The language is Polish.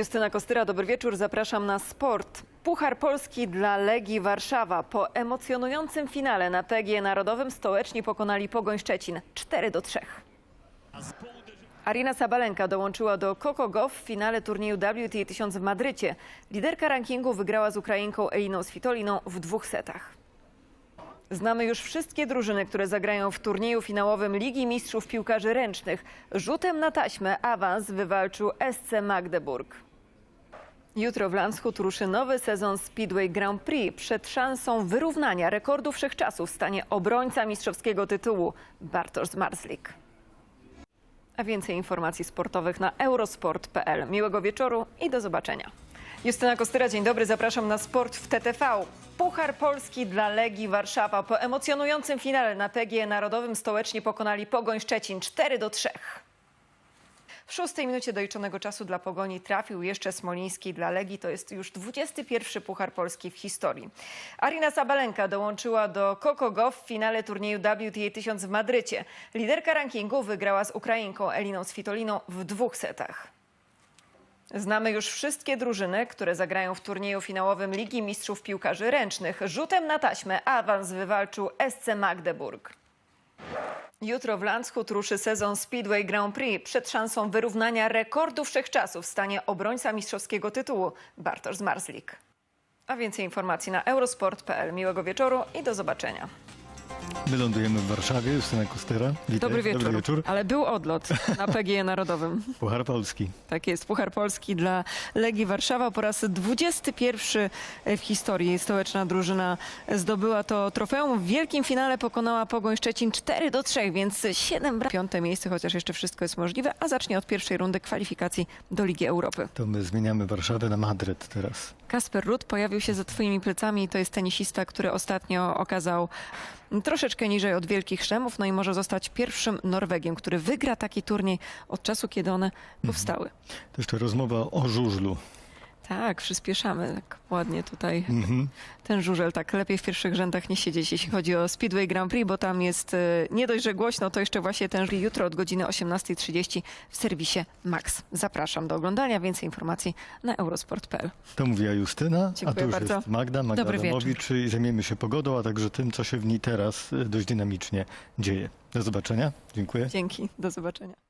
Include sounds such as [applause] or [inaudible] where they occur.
Justyna Kostyra, dobry wieczór. Zapraszam na sport. Puchar Polski dla Legii Warszawa. Po emocjonującym finale na PGE Narodowym stołeczni pokonali Pogoń Szczecin 4 do 3. Arina Sabalenka dołączyła do Coco Gauff w finale turnieju WTA 1000 w Madrycie. Liderka rankingu wygrała z Ukrainką Eliną Svitoliną w dwóch setach. Znamy już wszystkie drużyny, które zagrają w turnieju finałowym Ligi Mistrzów Piłkarzy Ręcznych. Rzutem na taśmę awans wywalczył SC Magdeburg. Jutro w Landshut ruszy nowy sezon Speedway Grand Prix. Przed szansą wyrównania rekordu wszechczasów stanie obrońca mistrzowskiego tytułu Bartosz Marslik. A więcej informacji sportowych na eurosport.pl. Miłego wieczoru i do zobaczenia. Justyna Kostyra, dzień dobry, zapraszam na sport w TTV. Puchar Polski dla Legii Warszawa. Po emocjonującym finale na PGE Narodowym stołeczni pokonali Pogoń Szczecin 4 do 3. W szóstej minucie doliczonego czasu dla Pogoni trafił jeszcze Smoliński dla Legii. To jest już 21 Puchar Polski w historii. Arina Sabalenka dołączyła do Coco Gauff w finale turnieju WTA 1000 w Madrycie. Liderka rankingu wygrała z Ukrainką Eliną Svitoliną w dwóch setach. Znamy już wszystkie drużyny, które zagrają w turnieju finałowym Ligi Mistrzów Piłkarzy Ręcznych. Rzutem na taśmę awans wywalczył SC Magdeburg. Jutro w Landshut ruszy sezon Speedway Grand Prix. Przed szansą wyrównania rekordu wszechczasów stanie obrońca mistrzowskiego tytułu Bartosz Zmarzlik. A więcej informacji na eurosport.pl. Miłego wieczoru i do zobaczenia. My lądujemy w Warszawie, Justyna Kostera. Witaj. Dobry wieczór. Dobry wieczór. Ale był odlot na PGE Narodowym. [laughs] Puchar Polski. Tak jest, Puchar Polski dla Legii Warszawa. Po raz 21 w historii stołeczna drużyna zdobyła to trofeum. W wielkim finale pokonała Pogoń Szczecin 4 do 3, więc 7 bra- Piąte miejsce, chociaż jeszcze wszystko jest możliwe, a zacznie od pierwszej rundy kwalifikacji do Ligi Europy. To my zmieniamy Warszawę na Madryt teraz. Kasper Rudd pojawił się za twoimi plecami. To jest tenisista, który ostatnio okazał troszeczkę niżej od wielkich szlemów, no i może zostać pierwszym Norwegiem, który wygra taki turniej od czasu, kiedy one powstały. To jeszcze rozmowa o żużlu. Tak, przyspieszamy tak ładnie tutaj. Mhm. Ten żużel tak lepiej w pierwszych rzędach nie siedzieć, jeśli chodzi o Speedway Grand Prix, bo tam jest e, nie dość, że głośno, to jeszcze właśnie ten żużel jutro od godziny 18.30 w serwisie Max. Zapraszam do oglądania. Więcej informacji na eurosport.pl. To mówiła Justyna, a Dziękuję tu już bardzo. jest Magda, Magda Dobry wieczór. Adamowicz i zajmiemy się pogodą, a także tym, co się w niej teraz y, dość dynamicznie dzieje. Do zobaczenia. Dziękuję. Dzięki, do zobaczenia.